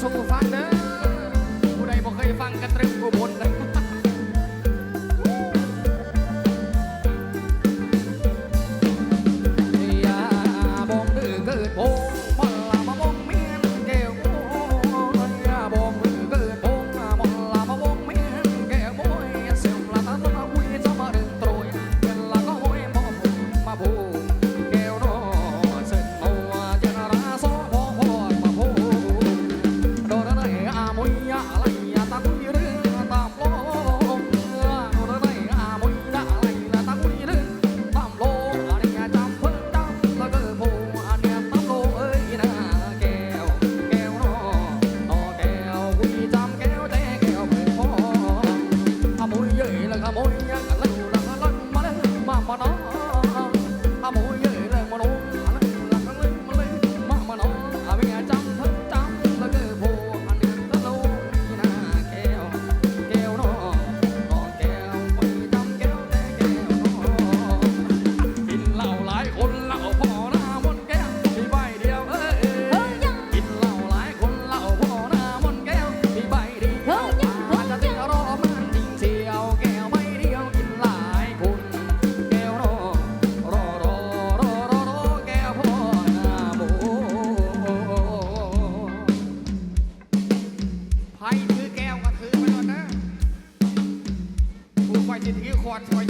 vamos ocuvar ใพ่ถือแก้วก็ถือไปโลดนะผู้คอจิตที่ขวดคอย